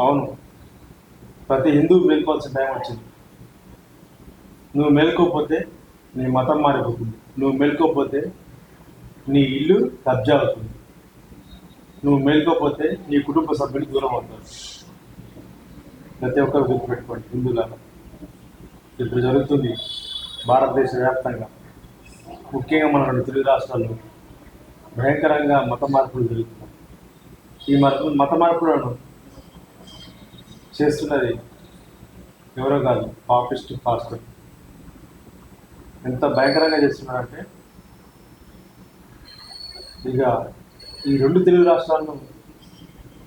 అవును. ప్రతి హిందువు మేల్కోవాల్సిన టైం వచ్చింది. నువ్వు మేల్కోకపోతే నీ మతం మారిపోతుంది. నువ్వు మేల్కోకపోతే నీ ఇల్లు కబ్జా అవుతుంది. నువ్వు మేల్కోకపోతే నీ కుటుంబ సభ్యులు దూరం అవుతారు. ప్రతి ఒక్కరు గుర్తుపెట్టుకోండి హిందువులాగా ఇప్పుడు జరుగుతుంది భారతదేశ వ్యాప్తంగా. ముఖ్యంగా మన రెండు తెలుగు రాష్ట్రాల్లో భయంకరంగా మత మార్పులు జరుగుతున్నాయి. ఈ మత మత మార్పులను చేస్తున్నది ఎవరో కాదు పాపిస్ట్ పాస్టర్. ఎంత భయంకరంగా చేస్తున్నారంటే ఇక ఈ రెండు తెలుగు రాష్ట్రాలను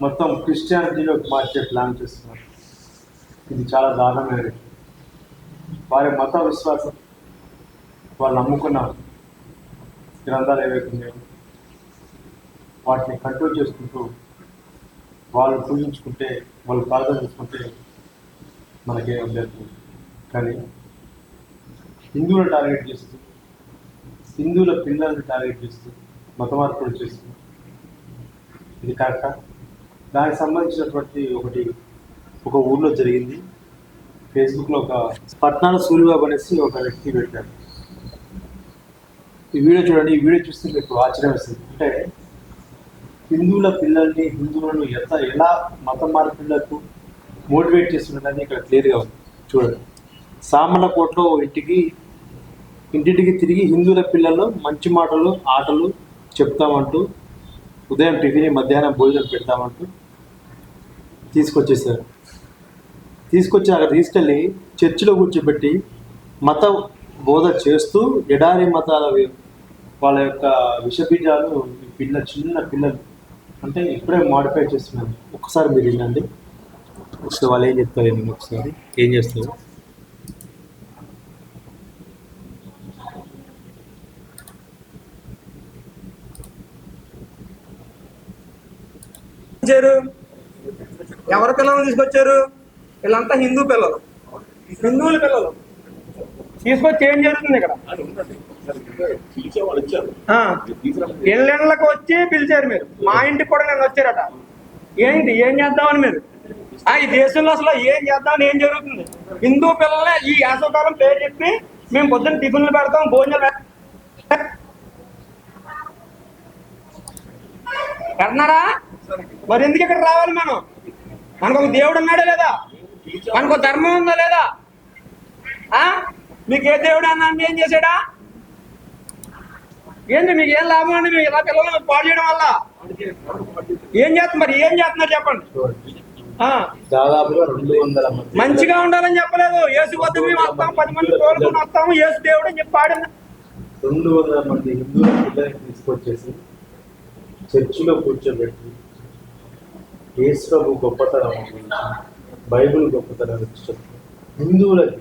మొత్తం క్రిస్టియానిటీలోకి మార్చే ప్లాన్ చేస్తున్నారు. ఇది చాలా దారుణమైనది వారి మత విశ్వాసం వాళ్ళు నమ్ముకున్న గ్రంథాలు ఏవైతే ఉన్నాయో వాటిని కంట్రోల్ చేసుకుంటూ వాళ్ళు పూజించుకుంటే వాళ్ళు ప్రార్థన చేసుకుంటే మనకేం లేదు. కానీ హిందువులు టార్గెట్ చేస్తూ హిందువుల పిల్లల్ని టార్గెట్ చేస్తూ మత మార్పులు చేస్తూ ఇది కాక దానికి సంబంధించినటువంటి ఒకటి ఒక ఊర్లో జరిగింది. ఫేస్బుక్లో ఒక పట్నాల సూర్యబాబు అనేసి ఒక వ్యక్తి పెట్టాడు ఈ వీడియో చూడండి. ఈ వీడియో చూస్తే మీకు ఆశ్చర్యం వస్తుంది. అంటే హిందువుల పిల్లల్ని హిందువులను ఎంత ఎలా మత మార్పులకు మోటివేట్ చేస్తున్నదని ఇక్కడ క్లియర్గా ఉంది. చూడండి. సామలకోట్లో ఇంటికి ఇంటింటికి తిరిగి హిందువుల పిల్లలు మంచి మాటలు ఆటలు చెప్తామంటూ ఉదయం టిఫిన్ మధ్యాహ్నం భోజనం పెడతామంటూ తీసుకొచ్చేసారు తీసుకొచ్చి అక్కడ తీసుకెళ్ళి చర్చిలో కూర్చోబెట్టి మత బోధ చేస్తూ ఎడారి మతాల వాళ్ళ యొక్క విషబీజాలు పిల్ల చిన్న పిల్లలు అంటే ఇప్పుడే మాడిఫై చేస్తున్నాను. ఒకసారి మీరు వినండి. ఒకసారి వాళ్ళు ఏం చెప్తారు నేను ఒకసారి? ఏం చేస్తారు? ఎవరి పిల్లలు తీసుకొచ్చారు? వీళ్ళంతా హిందూ పిల్లలు. హిందువుల పిల్లలు. తీసుకొచ్చి ఏం జరుగుతుంది ఇక్కడ? ఇళ్ళకి వచ్చి పిలిచారు మీరు. మా ఇంటికి కూడా నేను వచ్చారట. ఏంటి? ఏం చేద్దామని మీరు? ఆ ఈ దేశంలో అసలు ఏం చేద్దామని ఏం జరుగుతుంది? హిందూ పిల్లల్ని ఈ యాసవకాలం పేరు చెప్పి మేము పొద్దున్న టిఫిన్లు పెడతాం భోజనాలు పెడతారా? మరి ఎందుకు ఇక్కడ రావాలి మనం? మనకు ఒక దేవుడు ఉన్నాడా లేదా? మనకు ధర్మం ఉందా లేదా? ఆ? మీకు ఏ దేవుడు అన్నా ఏం చేశాడా? ఏంటి మీకు ఏం లాభం అండి? మీకు ఇలా పిల్లలు పాడు చేయడం వల్ల? ఏం చేస్తున్నారు? మరి ఏం చేస్తున్నారు చెప్పండి. దాదాపుగా రెండు వందల మంచిగా ఉండాలని చెప్పలేదు. యేసు వద్ద మేము వస్తాం. పది మంది తోడుకుని వస్తాము. యేసు దేవుడు అని చెప్పి పాడింది. రెండు వందల మంది హిందువుల పిల్లల్ని తీసుకొచ్చేసి చర్చిలో కూర్చోబెట్టి యేసు ప్రభు గొప్పతనం బైబిల్ గొప్పతనం హిందువులకి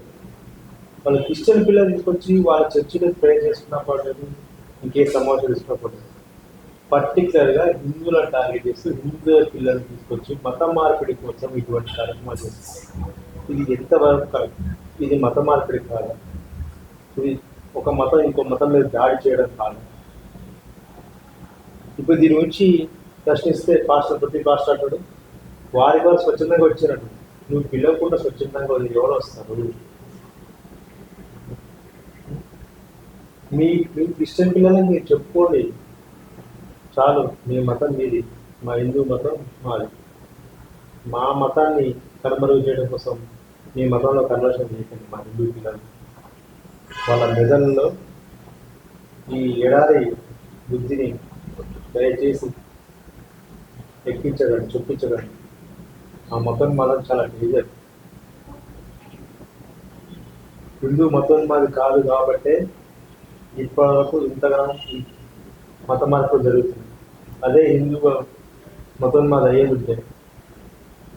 వాళ్ళ క్రిస్టియన్ పిల్లలు తీసుకొచ్చి వాళ్ళ చర్చిలో ప్రే చేసుకున్న పడలేదు ఇంకే సమాచారం ఇష్టపడదు పర్టికులర్గా హిందువులను టార్గెట్ చేస్తూ హిందూ పిల్లలు తీసుకొచ్చి మత మార్పిడి కోసం ఇటువంటి కార్యక్రమాలు చేస్తారు ఇది ఎంతవరకు కరెక్ట్ ఇది మత మార్పిడి కాదు? ఇది ఒక మతం ఇంకో మతం మీద దాడి చేయడం కాదు? ఇప్పుడు దీని గురించి ప్రశ్నిస్తే పాస్టర్ ప్రతి పాస్టర్ అంటాడు వారి వారు స్వచ్ఛందంగా వచ్చినట్టు నువ్వు పిలవకుండా స్వచ్ఛందంగా ఎవరు వస్తారు? మీ మీ క్రిస్టియన్ పిల్లలని మీరు చెప్పుకోండి. చాలు మీ మతం మీది మా హిందూ మతం మాది. మా మతాన్ని కనుమరుగు చేయడం కోసం మీ మతంలో కన్వర్షన్ చేయకండి మా హిందూ పిల్లలు. వాళ్ళ మెదళ్ళలో ఈ ఎడారి బుద్ధిని దయచేసి ఎక్కించడం చూపించడండి ఆ మతం మాత్రం చాలా డేంజర్. హిందూ మతం మాది కాదు కాబట్టే ఇప్పటివరకు ఇంతగా ఈ మత మార్పులు జరుగుతుంది అదే హిందూ మతం మాది అయ్యేది ఉంటే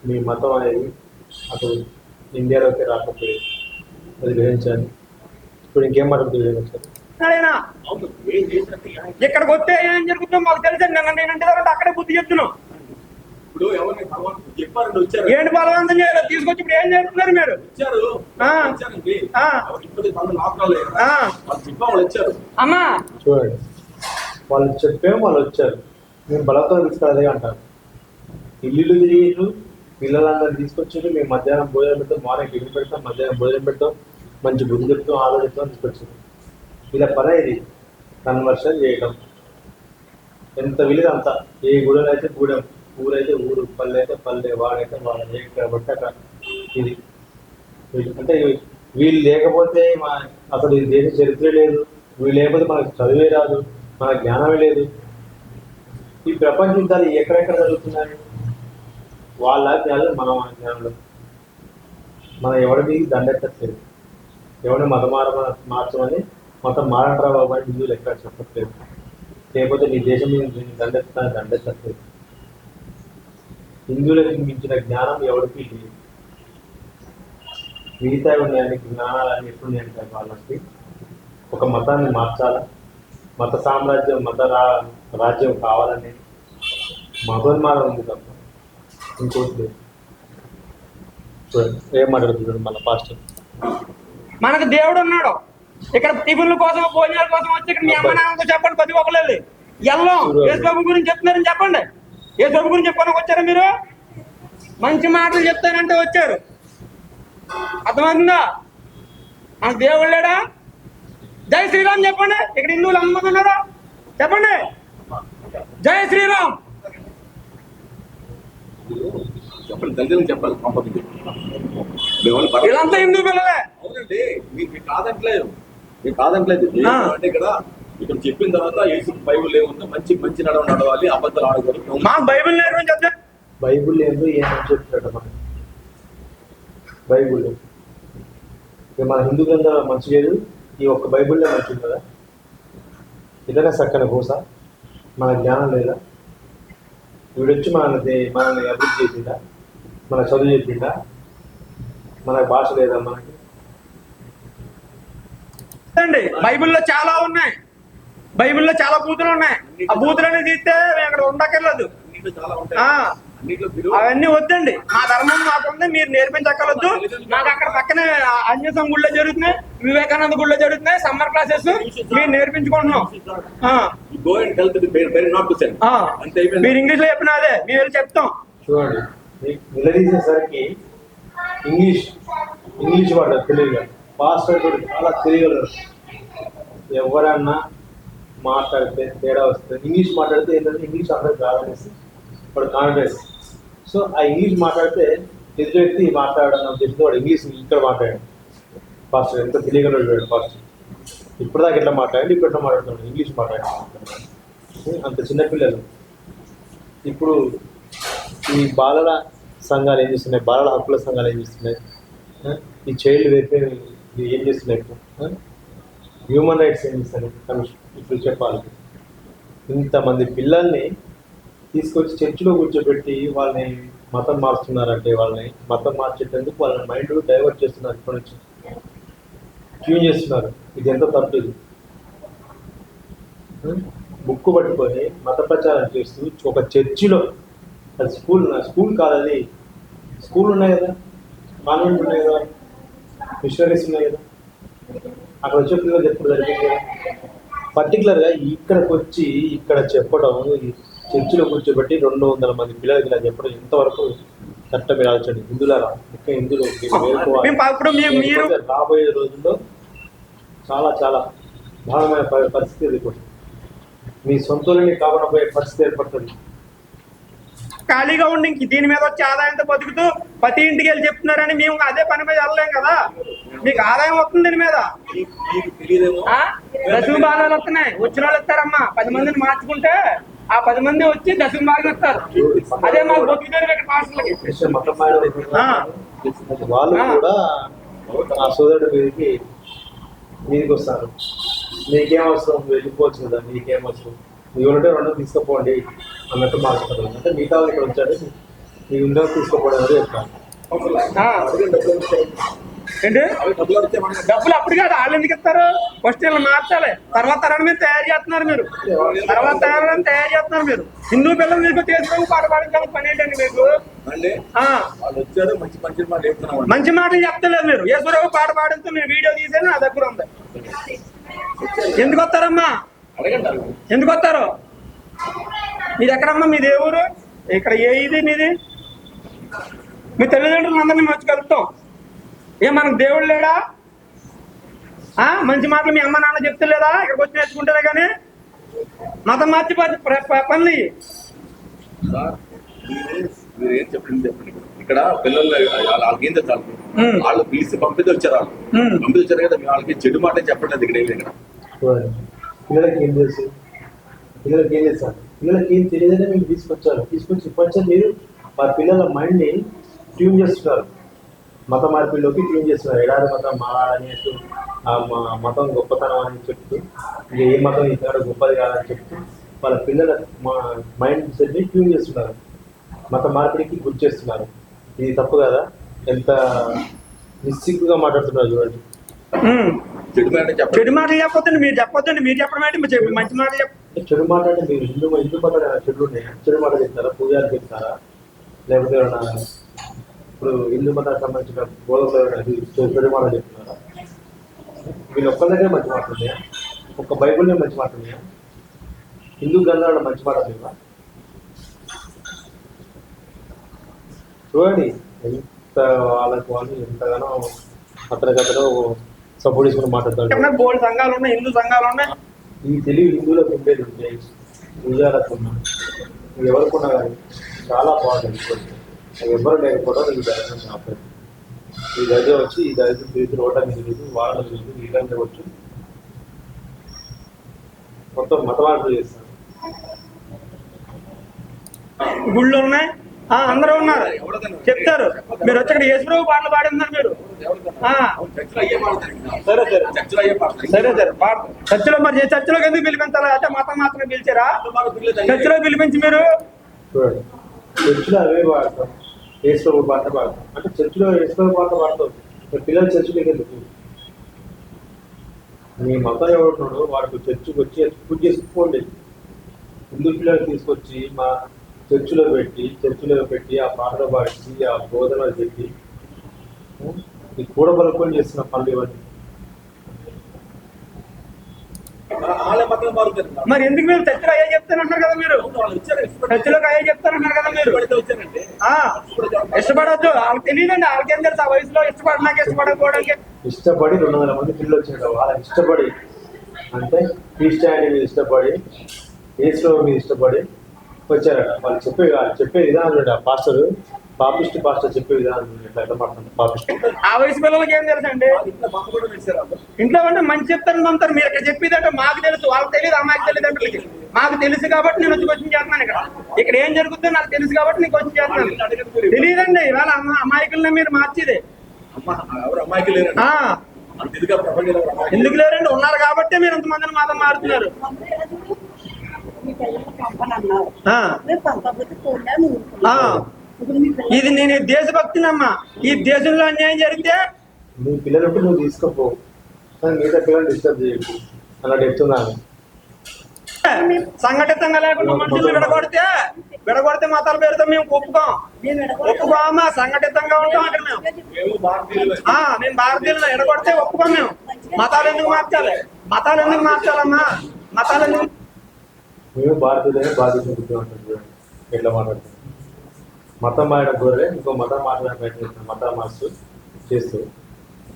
మీ మతం అనేది అసలు ఇండియాలోకి రాకపోయేది అది గ్రహించాలి ఇప్పుడు ఇంకేం మాట్లాడుతుంది సార్ అదేనా ఇక్కడికి వస్తే ఏం జరుగుతుందో మాకు తెలుసు నన్ను నేను దగ్గర అక్కడే బుద్ధి చెప్తున్నాను ఇప్పుడు ఎవరిని భగవంతుడు చెప్పారండి వచ్చారు. ఏంటి బలవంతం చేయలేదు? తీసుకొచ్చి ఇప్పుడు ఏం చేస్తున్నారు మీరు? వచ్చారు. వచ్చారండి. వాళ్ళు చెప్పా వాళ్ళు వచ్చారు. అమ్మా. చూడండి. వాళ్ళు చెప్పాము వాళ్ళు వచ్చారు. మేము బలవంతం తీసుకురాదే అంటారు. ఇల్లు తిరిగిర్రు పిల్లలందరూ తీసుకొచ్చి మేము మధ్యాహ్నం భోజనం పెడతాం. మార్నింగ్ టిఫిన్ పెడతాం. మధ్యాహ్నం భోజనం పెడతాం. మంచి బుద్ధి చెప్తాం ఆలోచిస్తాం తీసుకొచ్చాం ఇలా పని ఇది. కన్వర్షన్ చేయడం ఎంత వీలుగా అంత. ఏ గుడలు అయితే గూడెం. ఊరైతే ఊరు పల్లె అయితే పల్లె వాడైతే వాడ ఎక్కడ అక్కడ ఇది. వీళ్ళు- అంటే వీళ్ళు లేకపోతే మా అసలు ఈ దేశ చరిత్ర లేదు. వీళ్ళు లేకపోతే మనకు చదివే రాదు. మన జ్ఞానమే లేదు. ఈ ప్రపంచ యుద్ధాలు ఎక్కడెక్కడ జరుగుతున్నాయి వాళ్ళ జ్ఞానం మన జ్ఞానంలో మనం ఎవరిని దండెత్తట్లేదు. ఎవరిని మతమార మార్చమని మతం మారంటారా బాబు అని హిందువులు ఎక్కడ చెప్పట్లేదు. లేకపోతే నీ దేశం మీద నేను దండెత్తట్లేదు. హిందువులకు మించిన జ్ఞానం ఎవరికి లేదు. మిగతా ఉన్నాయని అన్ని ఎట్లున్నాయంటే వాళ్ళకి ఒక మతాన్ని మార్చాలా? మత సామ్రాజ్యం మత రా రాజ్యం కావాలని మతోన్మానం ఉంది తప్ప ఇంకోటి లేదు. ఏం మాట్లాడుతున్నాడు మళ్ళీ పాస్టర్? మనకు దేవుడు ఉన్నాడు. ఇక్కడ టిఫిన్ల కోసం భోజనాల కోసం వచ్చి ఇక్కడ మీ అమ్మ నాన్నతో చెప్పండి ప్రతి ఒక్కళ్ళు ఎల్లం యేసుబాబు గురించి చెప్తున్నారని చెప్పండి. యేసుబాబు గురించి చెప్పడానికి వచ్చారా మీరు? మంచి మాటలు చెప్తానంటే వచ్చారు. అర్థమవుతుందా? మన దేవుడు లేడా? జై శ్రీరామ్ చెప్పండి. ఇక్కడ హిందువులు అందరూ ఉన్నారా? చెప్పండి. జై శ్రీరామ్. చెప్పండి దళితులకు చెప్పాలి పర్వాలేదు. వీళ్ళంతా హిందూ పిల్లలే. అవునండి మీకు కాదంటలేదు. మీకు కాదంటలేదు. ఆ. అంటే ఇక్కడ ఇక్కడ చెప్పిన తర్వాత యేసు బైబుల్ ఏముందో మంచి మంచి నడవ నడవాలి అబద్ధాలు ఆడకూడదు మాకు బైబిల్ నేర్పించి చెప్తే? బైబుల్ ఏందో ఏమని చెప్తాడు మనకి బైబుల్ ఇక మన హిందూ గ్రంథాలు మంచి లేదు ఈ ఒక్క బైబుల్లో మంచిది కదా? ఇదనే చక్కని పూస మన జ్ఞానం లేదా? వీడొచ్చి మనల్ని మనల్ని అభివృద్ధి చేసిందా మన చదువు చెప్పిందా మన భాష లేదా మనకి? బైబిల్లో చాలా ఉన్నాయి. బైబిల్లో చాలా బూతులు ఉన్నాయి. ఆ బూతులన్నీ తీస్తే మేము అక్కడ ఉండక్కర్లేదు. అవన్నీ వద్దండి. మా ధర్మం మాకుంది మీరు నేర్పించక్కర్లేదు. నాకు అక్కడ పక్కనే అన్యసం గుళ్ళో జరుగుతున్నాయి వివేకానంద గుళ్ళో జరుగుతున్నాయి సమ్మర్ క్లాసెస్ మీరు నేర్పించుకుంటున్నాం. మీరు ఇంగ్లీష్లో చెప్పిన అదే మేము వెళ్ళి చెప్తాం. చూడండి నిలదీసేసరికి ఇంగ్లీష్ ఇంగ్లీష్ వాడు తెలియదు పాస్టర్ కూడా చాలా తెలియగలరు ఎవరన్నా మాట్లాడితే తేడా వస్తుంది. ఇంగ్లీష్ మాట్లాడితే ఏంటంటే ఇంగ్లీష్ అందరికి రాదనేసి వాడు కాన్ఫిడెన్స్. సో ఆ ఇంగ్లీష్ మాట్లాడితే ఎదుటి వ్యక్తి మాట్లాడడం అని చెప్పి వాడు ఇంగ్లీష్ ఇక్కడ మాట్లాడాడు. ఫస్ట్ ఎంత తెలియగలడు పాస్టర్ ఇప్పుడు దాకా ఎట్లా మాట్లాడండి ఇప్పుడు ఎట్లా మాట్లాడుతున్నాడు. ఇంగ్లీష్ మాట్లాడాడు. అంత చిన్నపిల్లలు ఇప్పుడు ఈ బాలల సంఘాలు ఏం చేస్తున్నాయి? బాలల హక్కుల సంఘాలు ఏం చేస్తున్నాయి? ఈ చైల్డ్ వెల్ఫేర్ ఏం చేస్తున్నాయి ఇప్పుడు? హ్యూమన్ రైట్స్ ఏం చేస్తున్నాయి? కమిషన్. ఇప్పుడు చెప్పాలి. ఇంతమంది పిల్లల్ని తీసుకొచ్చి చర్చిలో కూర్చోబెట్టి వాళ్ళని మతం మారుస్తున్నారంటే వాళ్ళని మతం మార్చేటందుకు వాళ్ళ మైండ్ డైవర్ట్ చేస్తున్నారు ఇప్పటి నుంచి. ట్యూన్ చేస్తున్నారు. ఇది ఎంత తప్పు ఇది? బుక్ పట్టుకొని మత ప్రచారం చేస్తూ ఒక చర్చిలో అది స్కూల్ స్కూల్ కాదది. స్కూల్ ఉన్నాయి కదా? కాన్వెంట్ ఉన్నాయి కదా? మిషనరీస్ ఉన్నాయి కదా? అక్కడ వచ్చే పిల్లలు ఎప్పుడు జరిగింది? కదా పర్టికులర్గా ఇక్కడికి వచ్చి ఇక్కడ చెప్పడం చర్చిలో కూర్చోబెట్టి రెండు వందల మంది పిల్లలకి ఇలా చెప్పడం ఎంతవరకు చట్టం మీరు ఆలోచండి హిందువులారా ముఖ్య హిందువులు రాబోయే రోజుల్లో చాలా చాలా దారుణమైన పరిస్థితి ఎదుర్కొంటుంది. మీ సొంతూరిని కాకుండా పోయే పరిస్థితి ఏర్పడుతుంది. ఖాళీగా ఉండి ఇంక దీని మీద వచ్చి ఆదాయంతో బతుకుతూ ప్రతి ఇంటికి వెళ్ళి చెప్తున్నారని మేము అదే పని మీద వెళ్ళలేం కదా. మీకు ఆదాయం వస్తుంది దీని మీద? దశమ భాగాలు వస్తున్నాయి. వచ్చిన వాళ్ళు ఇస్తారమ్మా పది మందిని మార్చుకుంటే ఆ పది మంది వచ్చి దశమ భాగం ఇస్తారు అదే మాకు బతుకుతారు ఇక్కడ పాస్టర్లకి. వాళ్ళు. కూడా సోదరుడి మీదకి మీదకి వస్తారు. మీకేం అవసరం? వెళ్ళిపోవచ్చు కదా. మీకేం అవసరం? మీ ఉంటే రెండు తీసుకుపోండి అన్నట్టు మాట్లాడతారు. అంటే మిగతా వాళ్ళు ఇక్కడ వచ్చాడు చెప్తాను డబ్బులు ఇస్తే. ఏంటి? డబ్బులు అప్పుడు కాదు వాళ్ళు ఎందుకు ఇస్తారు? ఫస్ట్ వీళ్ళు మార్చాలి. తర్వాత తరాన్ని మీరు తయారు చేస్తున్నారు మీరు. తర్వాత తరాన్ని తయారు చేస్తున్నారు మీరు. హిందూ పిల్లలు మీకు చేసుకొని పాట పాడించాలి. పని ఏంటండి మీకు? మంచి మాటలు చెప్తలేదు మీరు. యేసురావు పాట పాడుతూ నేను వీడియో తీసాను నా దగ్గర ఉంది. ఎందుకు వస్తారమ్మా. ఎందుకు వస్తారు? మీది ఎక్కడమ్మా? మీది ఏ ఊరు? ఇక్కడ ఏ ఇది మీది? మీ తల్లిదండ్రులు అందరినీ వచ్చి కలుపుతాం ఏ మనకు దేవుడు లేడా? ఆ మంచి మాటలు మీ అమ్మ నాన్న చెప్తలేదా? ఇక్కడికి వచ్చి నేర్చుకుంటారా కానీ మతం మార్చి పనులు మీరే- ఏం చెప్పండి చెప్పండి. ఇక్కడ పిల్లలు వాళ్ళ- వాళ్ళకి ఏం? మ్మ్. వాళ్ళు పిలిచి పంపితే వచ్చారు వాళ్ళు. మ్మ్. పంపితే వచ్చారు కదా మీ వాళ్ళకి చెడు మాట చెప్పట్లేదు ఇక్కడ ఏమి ఇక్కడ చూడండి పిల్లలకి ఏం తెలుసు? పిల్లలకి ఏం తెలుసు పిల్లలకి ఏం తెలియదని మీరు తీసుకొచ్చారు. తీసుకొచ్చి ఇప్పటి మీరు. ఆ పిల్లల మైండ్ని ట్యూన్ చేస్తున్నారు. మత మార్పిడిలోకి ట్యూన్ చేస్తున్నారు. ఎడారి మతం మారాలని ఆ మ- మతం గొప్పతనం అని చెప్తూ ఏ మతం ఇక్కడ గొప్పది కాదని చెప్తూ వాళ్ళ పిల్లల మైండ్ సెట్ని ట్యూన్ చేస్తున్నారు. మత మార్పిడికి గురి చేస్తున్నారు. ఇది తప్పు కదా? ఎంత నిస్సిగ్గుగా మాట్లాడుతున్నారు చూడండి. చెడు మాట చెప్పండి. చెడు మాటలు చెప్పొద్దండి. మీరు చెప్పొద్దండి. మీరు చెప్పడం ఏంటి? మంచి మాటలు చెప్ప అంటే చెడు మాట అంటే మీరు హిందూ హిందూ మత చెడు ఉన్నాయా? చెడు మాట చెప్తారా? పూజారి చెప్తారా? లేకపోతే ఏమైనా ఇప్పుడు హిందూ మతానికి సంబంధించిన బోధకులు చెడు మాట చెప్తున్నారా? వీళ్ళు ఒక్క దగ్గర మంచి మాట ఉన్నాయా? ఒక్క బైబుల్లో మంచి మాట ఉన్నాయా? హిందూ గ్రంథాలలో మంచి మాట లేవా? చూడండి ఎంత వాళ్ళకి వాళ్ళు ఎంతగానో అతనికతను సపోర్ట్ చేసుకుని మాట్లాడతాడు బోల్డ్ సంఘాలు ఉన్నాయి హిందూ సంఘాలు ఉన్నాయి? ఈ తెలివి హిందువులకు ఉండేది ఉంటాయి పూజాలకు ఉన్నా ఎవరికున్నా కానీ చాలా బాగుంటుంది అవి ఎవరు లేకపోవడం ఈ దర్శనం కాపాడు ఈ దగ్గర వచ్చి ఈ దగ్గర తిరిగి మీద తిరిగి వాళ్ళ తిరిగి వీళ్ళని తిరగచ్చు మొత్తం మత మార్పులు చేస్తాను గుళ్ళు ఉన్నాయి? ఆ, అందరూ ఉన్నారు. చెప్తారు. మీరు వచ్చి ఇక్కడ యేసుప్రభు పాటలు పాడుతున్నారు మీరు. సరే సరే. సరే సరే. చర్చిలో మరి చర్చిలోకి ఎందుకు పిలిపించాలి? అంటే మతం మాత్రమే పిలిచారా? చర్చిలో పిలిపించి మీరు? చూడండి. చర్చిలో అవే పాడతాం. ఏసుప్రభు పాట పాడతాం. అంటే చర్చిలో ఏసుప్రభు పాట పాడతాం. పిల్లలు చర్చిలోకి వెళ్ళి మీ మతం ఎవరున్నాడు వాడికి చర్చికి వచ్చి పూజ చేసుకోండి. హిందూ పిల్లలు తీసుకొచ్చి మా చర్చిలో పెట్టి చర్చిలో పెట్టి ఆ పాటలు పాడించి ఆ బోధనలు చెప్పి ఉం, ఈ కూడబలుకొని చేస్తున్న పనులు ఇవన్నీ వాళ్ళ మతం మారుతారు మరి ఎందుకు మీరు చర్చిలో అయ్యే చెప్తానంటున్నారు కదా మీరు? చర్చిలోకి అయ్యే చెప్తానంటున్నారు కదా మీరు? ఇష్టపడొద్దు. వాళ్ళకి తెలియదండి వాళ్ళకేం తెలుసు? ఆ వయసులో ఇష్టపడినాక ఇష్టపడకపోవడానికి. ఇష్టపడి రెండు వందల మంది పిల్లలు వచ్చారు. వాళ్ళకి ఇష్టపడి అంటే క్రిస్టియానిటీ మీద ఇష్టపడి ఏసులో మీద ఇష్టపడి వచ్చారట. వాళ్ళు చెప్పే వాళ్ళు చెప్పే విధానం ఆ పాస్టర్. పాపిస్ట్ పాస్టర్ చెప్పే విధానం ఆ వయసు పిల్లలకి ఏం తెలుసు అండి ఇంట్లో ఉంటే మంచి చెప్తాను అంటారు మీరు ఇక్కడ చెప్పేదంటే మాకు తెలుసు. వాళ్ళకి తెలియదు అమ్మాయికి తెలియదు అంటే మాకు తెలుసు కాబట్టి నేను వచ్చి క్వశ్చన్ చేస్తున్నాను ఇక్కడ. ఇక్కడ ఏం జరుగుతుందో నాకు తెలుసు కాబట్టి నేను క్వశ్చన్ చేస్తున్నాను. తెలియదండి ఇవాళ అమ్మ అమాయకుల్ని మీరు మార్చేది. ఎందుకు లేరండి? ఉన్నారు కాబట్టి మీరు ఇంతమందిని మాత్రం మారుతున్నారు. మీ ఇది నేను దేశభక్తినమ్మా. ఈ దేశంలో అన్యాయం జరిగితే నీ పిల్లలకు నువ్వు తీసుకోపో. మిగతా పిల్లలు డిస్టర్బ్ చేయకు. అలా చెప్తున్నాను సంఘటితంగా లేకుండా మనుషులు విడగొడితే విడగొడితే మతాల పేరుతో మేము ఒప్పుకోం. విడగొడతాం. ఒప్పుకోమా? సంఘటితంగా ఉంటాం అక్కడ మేము. మేము భారతీయులు ఆ నేను భారతీయులను ఎడగొడితే ఒప్పుకోం మేము. మతాలు ఎందుకు మార్చాలి? మతాలు ఎందుకు మార్చాలమ్మా? మతాలు ఎందుకు మేము భారతీయులైన బాధ్యత ఎట్లా మాట్లాడుతున్నాం మతం మారిన గొర్రె ఇంకో మతం మాట్లాడే ప్రయత్నిస్తున్నాం మతం మార్చు చేస్తూ.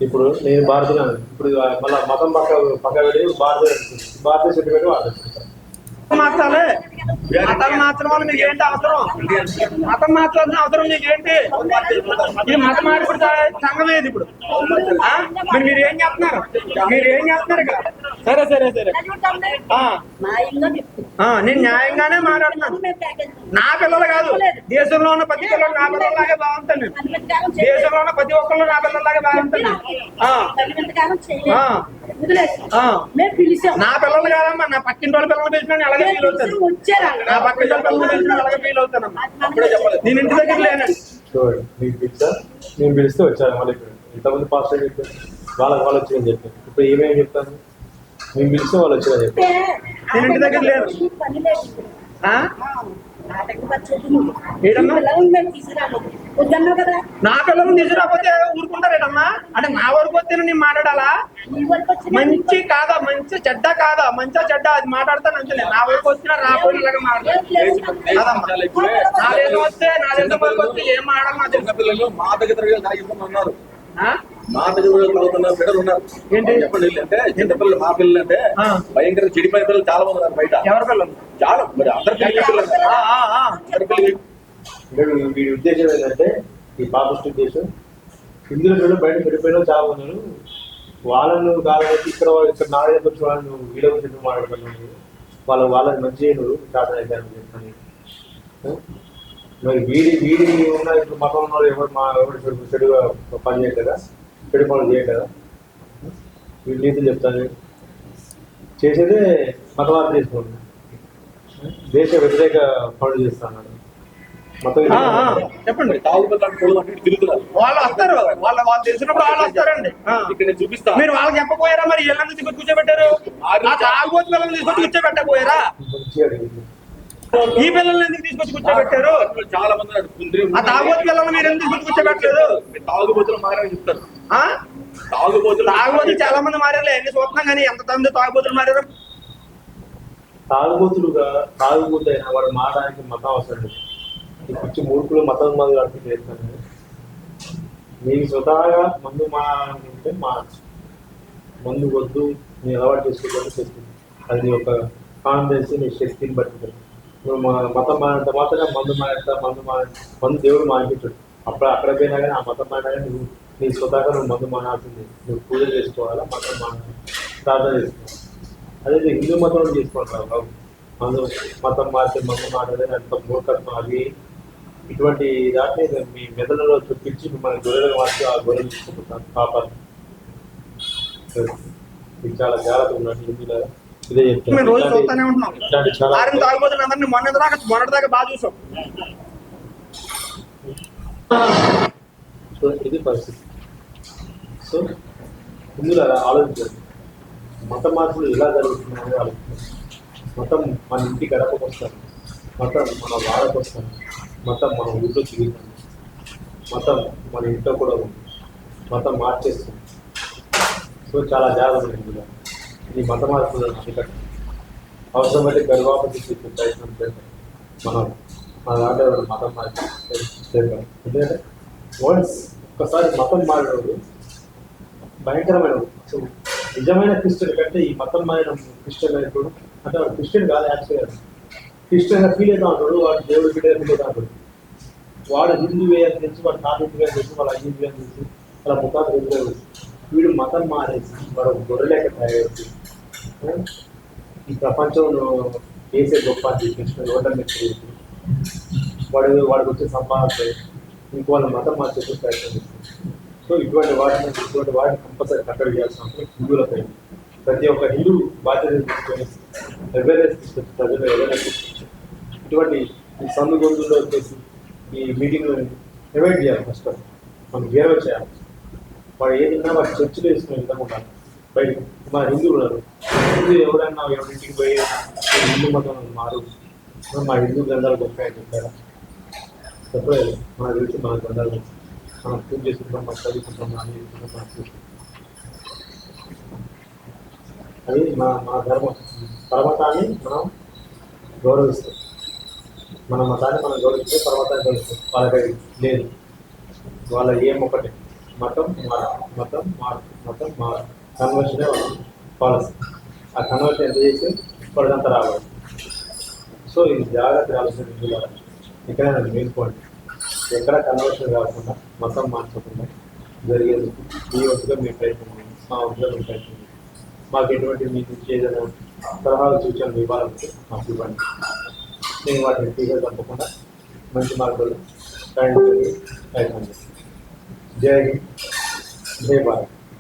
ఇప్పుడు నేను భారతీయులను ఇప్పుడు మళ్ళీ మతం పక్క పక్క వెళ్ళి భారతీయ భారతీయ చెట్టు పెట్టి వాడుతుంటాను మార్చాలి మతాలు మార్చడం వల్ల మీకు ఏంటి అవసరం? మతం మార్చాల్సిన అవసరం మీకు ఏంటి? ఈ మతం మార్పిడి సంఘం ఏది ఇప్పుడు? మీరు ఏం చేస్తున్నారు? మీరు ఏం చేస్తున్నారు ఇక్కడ సరే సరే సరే. నేను న్యాయంగానే మాట్లాడుతున్నాను. నా పిల్లలు కాదు. దేశంలో ఉన్న ప్రతి పిల్లలు నా పిల్లలాగే బాగుంటాను. దేశంలో ఉన్న ప్రతి ఒక్కళ్ళు నా పిల్లలాగే బాగుంటాను. నా పిల్లలు కాదమ్మా నా పక్కింటి వాళ్ళ పిల్లలు పిలిచినా అలాగే ఫీల్ అవుతాను. నా పక్కింటి వాళ్ళ పిల్లలు పిలిచినా అలాగే ఫీల్ అవుతానమ్మా నేను ఇంటి దగ్గర లేనండి మీకు పిలిచా నేను పిలిస్తే వచ్చాను మళ్ళీ ఇంతమంది పాస్ అని వాళ్ళకి వాళ్ళు వచ్చిందని చెప్పాను ఇప్పుడు ఏమేమి చెప్తాను? మేము పిలిస్తే వాళ్ళు నేను ఇంటి దగ్గర లేను. ఆ? ఏడమ్మా? నా తీసుకురాకపోతే ఊరుకుంటారేటమ్మా అంటే నా వరకు వస్తే నేను మాట్లాడాలా వచ్చిన మంచి కాదా మంచి చెడ్డ కాదా మంచిగా చెడ్డ అది మాట్లాడతాను అంతే నా వరకు వచ్చినా రాకపోయినా ఇలాగే మాట్లాడతాను. నా దేశం వస్తే నా దేశం వరకు వస్తే ఏం మాట్లాడాలి నా తెలుసు చిన్నపిల్లలు మా దగ్గర ఆ? మా దగ్గర తాగుతున్న బిడ్డలు ఉన్నారు. ఏంటి? చెప్పండి అంటే చిన్నపిల్లలు మా పిల్లలు అంటే ఆ. భయంకర చెడిపోయిన పిల్లలు చాలా మంది ఉన్నారు బయట. ఎవరి పిల్లలు? చాలా మరి అందరి పిల్లలు పిల్లలు. ఆ, ఆ, ఆ. అందరి పిల్లలు. వీడి ఉద్దేశం ఏంటంటే ఈ పాపిస్ట్ ఉద్దేశం ఇందులో కూడా బయట చెడిపోయిన చాలా ఉన్నారు. వాళ్ళను కాకపోతే ఇక్కడ ఇక్కడ నా దగ్గర వచ్చి వాళ్ళను వీడియో చెట్టు మాట్లాడుతున్నాను వాళ్ళ వాళ్ళని మంచి శాసన చేస్తాను మరి వీడి వీడి ఉన్న ఇప్పుడు మతం ఉన్న వాళ్ళు ఎవరు మా ఎవరు చెడు చెడుగా పని చేయరు కదా చెడు పనులు కదా? వీడి నీతులు చెప్తాను చేసేదే మతవాదం చేసుకోండి దేశ వ్యతిరేక పనులు చేస్తాను చెప్పండి. వాళ్ళు వస్తారు. వాళ్ళ వాళ్ళు తెలిసినప్పుడు వాళ్ళు వస్తారండి. ఆ. ఇక్కడ నేను చూపిస్తా. మీరు వాళ్ళకి చెప్పపోయారా మరి? కూర్చోబెట్టారు. ఆ తాగుబోతు ఈ పిల్లల్ని ఎందుకు తీసుకొచ్చి కూర్చోబెట్టారు? చాలా మంది ఆ తాగుబోతు పిల్లల్ని మీరు ఎందుకు తీసుకొచ్చి కూర్చోబెట్టలేదు? తాగుబోతులు మారని చెప్తారు? తాగుబోతులు తాగుబోతులు చాలా మంది మారారు ఎన్ని చూస్తున్నాం కానీ ఎంత మంది తాగుబోతులు మారారు? తాగుబోతులుగా తాగుబోతు అయినా వాడు మారడానికి మతం అవసరం లేదు. పిచ్చి మూర్ఖులు మతం మందు అర్థం చేస్తాను నీకు స్వతహాగా మందు మానుకుంటే మా మందు వద్దు నీ అలవాటు చేసుకోవడం చేస్తుంది అది యొక్క కాన్ఫిడెన్స్ నీ శక్తిని బట్టి మా మతం మానంత మాత్రమే మందు మానేస్తా మందు మా మందు దేవుడు మానిపించడు అప్పుడు అక్కడ పోయినా కానీ ఆ మతం మానా కానీ నువ్వు నీ స్వతహాగా నువ్వు మందు మానాల్సింది. నువ్వు పూజ చేసుకోవాలా మతం మానాలి ప్రార్థన చేసుకోవాలి? అదే హిందూ మతంలో చేసుకుంటారు బాబు. మందు మతం మార్చి మందు మాట్లాడే అంత మూర్ఖత్వం అది. ఇటువంటి దాన్ని మీ మెదడులో చూపించి మిమ్మల్ని గొర్రెలు మార్చి ఆ గొర్రెలు తీసుకుంటున్నాను. పాపాలు ఇది చాలా జాగ్రత్త ఉన్నాడు హిందీలో మేము రోజు చూస్తూనే ఉంటున్నాం. వారిని తాగుబోతులు అందరినీ మొన్న దాకా మొన్నటి దాకా బాగా చూసాం. సో ఇది పరిస్థితి. సో ఇందులో ఆలోచించండి. మత మార్పులు ఎలా జరుగుతున్నాయని ఆలోచించండి. మతం మన ఇంటి గడపకు మతం మన వాడకు వస్తాను మతం మన ఊళ్ళో తిరుగుతాను మతం మన ఇంట్లో కూడా ఉంది. మతం మార్చేస్తుంది. సో చాలా జాగ్రత్త ఇందులో ఈ మత మార్పులను అరికట్ట. అవసరమైతే గర్వాపతి చేసే ప్రయత్నం చేద్దాం. మనం మన దాంట్లో మతం మార్చి చేద్దాం. ఎందుకంటే వన్స్ ఒక్కసారి మతం మారినప్పుడు భయంకరమైన నిజమైన క్రిస్టియన్ కంటే ఈ మతం మారిన క్రిస్టియన్ అయినప్పుడు అంటే వాడు క్రిస్టియన్ కాదు యాక్చువల్గా. క్రిస్టియన్గా ఫీల్ అవుతా ఉంటాడు వాడు దేవుడి బిడ్డ ఫీల్ అవుతా ఉంటాడు వాడు హిందూ వేయాలని తెలుసు వాడు నాటిగా తెలుసు వాళ్ళ హిందూ అని తెలుసు వాళ్ళ ముఖాలు వీడు మతం మారేసి వాడు గొర్రెలేక తయారవుతుంది. ఈ ప్రపంచంలో చేసే గొప్ప అని చెప్పేసి ఓటమి వాడు వాడికి వచ్చే సంపాదన ఇంకో వాళ్ళ మతం మార్చేసే ప్రయత్నం సో ఇటువంటి వాటిని ఇటువంటి వాటిని కంపల్సరీ కట్టడి చేయాల్సిన అవసరం హిందువులపై ప్రతి ఒక్క హిందూ బాధ్యత తీసుకొని అవేర్నెస్ తీసుకొచ్చి ప్రజలు అవేర్నెస్ తీసుకొచ్చి ఇటువంటి ఈ సందు గొంతుల్లో వచ్చేసి ఈ మీటింగ్లో అవాయిడ్ చేయాలి ఫస్ట్ మనం గేరవ చేయాలి. వాడు ఏదైనా వాడు చర్చలు వేసుకుని వెళ్దాం ఉండాలి. బయట మా హిందువులు ఉన్నారు. హిందూ ఎవరైనా ఎవరింటికి పోయి హిందూ మతం మారు మా హిందూ గ్రంథాలు గొప్ప అని చెప్పారా? చెప్పలేదు. మన తెలిసి మన గ్రంథాలు మనం పూజ చేసుకుంటాం మనం చదువుకుంటాం మనం చేసుకుంటాం మనం చూసుకుంటాం. అది మన మన ధర్మం. పర్వతాన్ని మనం గౌరవిస్తాం. మన మతాన్ని మనం గౌరవిస్తే పర్వతాన్ని గౌరవిస్తాం. వాళ్ళకి లేదు. వాళ్ళ ఏం ఒకటి మతం మార మతం మారు మతం మారు. కన్వర్షనే వాళ్ళు పాలసీ. ఆ కన్వర్షన్ ఎంత చేసి వాళ్ళంతా రావాలి. సో ఇది జాగ్రత్త రావాల్సిన ఇందులో ఎక్కడైనా మేల్కోండి. ఎక్కడ కన్వర్షన్ కాకుండా మతం మార్చకుండా జరిగేది ఈ వంతుగా మేము ప్రయత్నం. మా వంతుగా మీ ప్రయత్నం. మాకు ఎటువంటి మీకు ఏదైనా సలహాలు సూచనలు ఇవ్వాలంటే మాకు ఇవ్వండి. నేను వాటిని ఫ్రీగా తప్పకుండా మంచి మార్గంలో ప్రయత్నం చేస్తాను. జై జై భారత్.